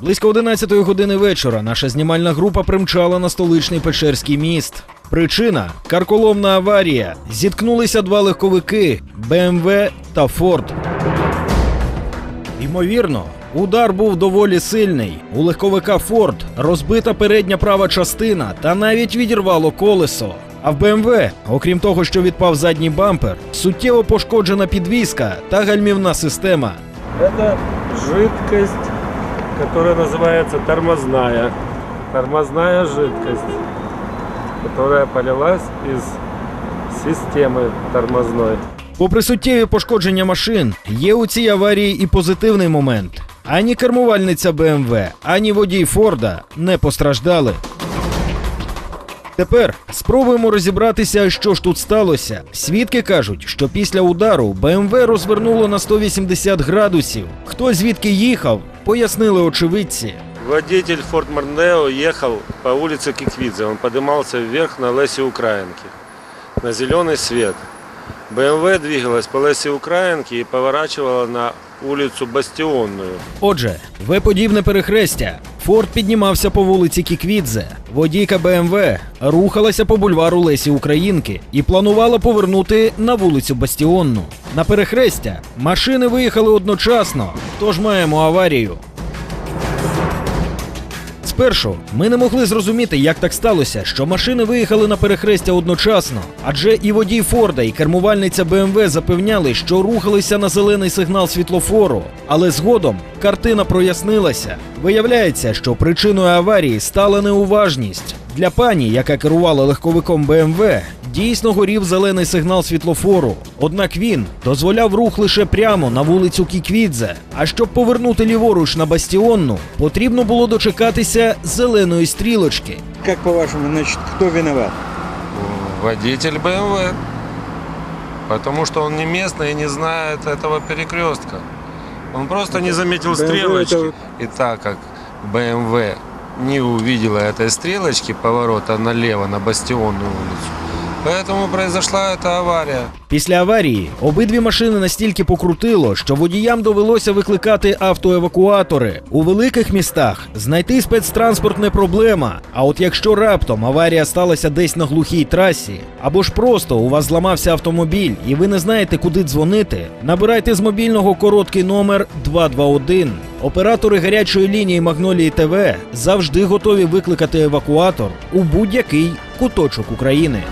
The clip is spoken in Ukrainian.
Близько 11 години вечора наша знімальна група примчала на столичний Печерський міст. Причина карколомна аварія. Зіткнулися два легковики БМВ та Форд. Ймовірно, удар був доволі сильний. У легковика Форд розбита передня права частина та навіть відірвало колесо. А в БМВ, окрім того, що відпав задній бампер, суттєво пошкоджена підвіска та гальмівна система. Это жидкость, которая называется тормозная. Тормозная жидкость, которая полилась из системы тормозной. Попри суттєві пошкодження машин, є у цій аварії і позитивний момент. Ані кермувальниця БМВ, ані водій Форда не постраждали. Тепер спробуємо розібратися, що ж тут сталося. Свідки кажуть, що після удару БМВ розвернуло на 180 градусів. Хто звідки їхав, пояснили очевидці. Водитель Форт Марнео їхав по вулиці Кіквідзе. Він поднимался вверх на Лесі Українки, на зелений світ. БМВ двигалась по Лесі Українки і поворачувала на вулицю Бастіонну. Отже, В-подібне перехрестя. Форд піднімався по вулиці Кіквідзе. Водійка БМВ рухалася по бульвару Лесі Українки і планувала повернути на вулицю Бастіонну. На перехрестя машини виїхали одночасно, тож маємо аварію. Спершу ми не могли зрозуміти, як так сталося, що машини виїхали на перехрестя одночасно, адже і водій Форда, і кермувальниця БМВ запевняли, що рухалися на зелений сигнал світлофору. Але згодом картина прояснилася. Виявляється, що причиною аварії стала неуважність. Для пані, яка керувала легковиком БМВ, дійсно горів зелений сигнал світлофору. Однак він дозволяв рух лише прямо на вулицю Кіквідзе. А щоб повернути ліворуч на бастіонну, потрібно було дочекатися зеленої стрілочки. Как по-вашему, значит, кто виноват? Водитель БМВ. Потому что он не местный и не знает этого перекрестка. Он просто не заметил BMW стрелочки. это- И так как БМВ не увидела этой стрелочки поворота налево на Бастионную улицу, поэтому произошла эта авария. Після аварії обидві машини настільки покрутило, що водіям довелося викликати автоевакуатори. У великих містах знайти спецтранспорт не проблема. А от якщо раптом аварія сталася десь на глухій трасі, або ж просто у вас зламався автомобіль і ви не знаєте, куди дзвонити, набирайте з мобільного короткий номер 221. Оператори гарячої лінії Магнолії ТВ завжди готові викликати евакуатор у будь-який куточок України.